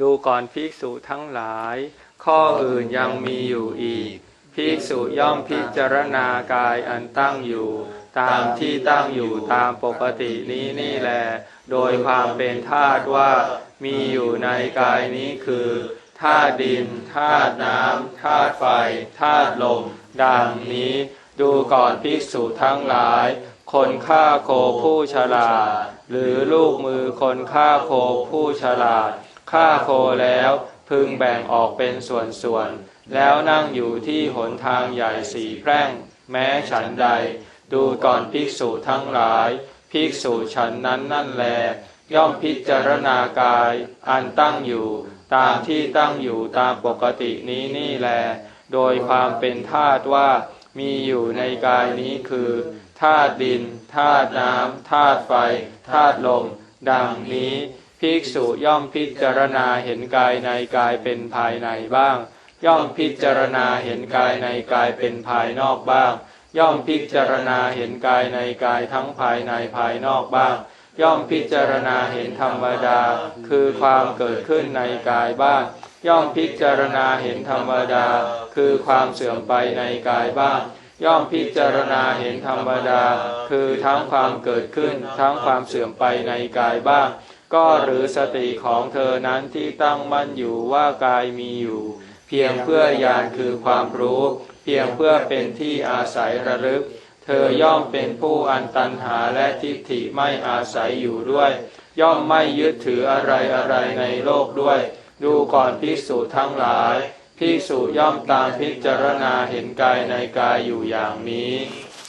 ดูก่อนภิกษุทั้งหลาย ข้ออื่นยังมีอยู่อีก ภิกษุย่อมพิจารณากายอันตั้งอยู่ ตามที่ตั้งอยู่ตามปกตินี้นี่แหลโดยความเป็นธาตุว่ามีอยู่ในกายนี้คือธาตุดินธาตุน้ำธาตุไฟธาตุลม ดังนี้ ดูก่อนภิกษุทั้งหลาย คนฆ่าโคผู้ฉลาด หรือลูกมือคนฆ่าโคผู้ฉลาด ฆ่าโคแล้วพึงแบ่งออกเป็นส่วนๆ แล้วนั่งอยู่ที่หนทางใหญ่สีแพร่ง แม้ฉันใด ดูก่อนภิกษุทั้งหลาย ภิกษุฉันนั้นนั่นแล ย่อมพิจารณากาย อันตั้งอยู่ ตามที่ตั้งอยู่ตามปกตินี้นี่แล โดยความเป็นธาตุว่ามีอยู่ในกายนี้คือธาตุดินธาตุน้ำธาตุไฟธาตุลม ดังนี้ ภิกษุย่อมพิจารณาเห็นกายในกายเป็นภายในบ้าง ย่อมพิจารณาเห็นกายในกายเป็นภายนอกบ้าง ย่อมพิจารณาเห็นกายในกายทั้งภายในภายนอกบ้าง ย่อมพิจารณาเห็นธรรมดา คือความเกิดขึ้นในกายบ้าง ย่อมพิจารณาเห็นธรรมดา คือความเสื่อมไปในกายบ้าง ย่อมพิจารณาเห็นธรรมดา คือทั้งความเกิดขึ้น ทั้งความเสื่อมไปในกายบ้าง ก็หรือสติของเธอนั้นที่ตั้งมั่นอยู่ว่ากายมีอยู่ เพียงเพื่อญาณคือความรู้ เพียงเพื่อเป็นที่อาศัยระลึก เธอย่อมเป็นผู้อันตันหาและทิฏฐิไม่อาศัยอยู่ด้วย ย่อมไม่ยึดถืออะไรอะไรในโลกด้วย ดูก่อนภิกษุทั้งหลายภิกษุย่อมตามพิจารณาเห็นกายในกายอยู่อย่างนี้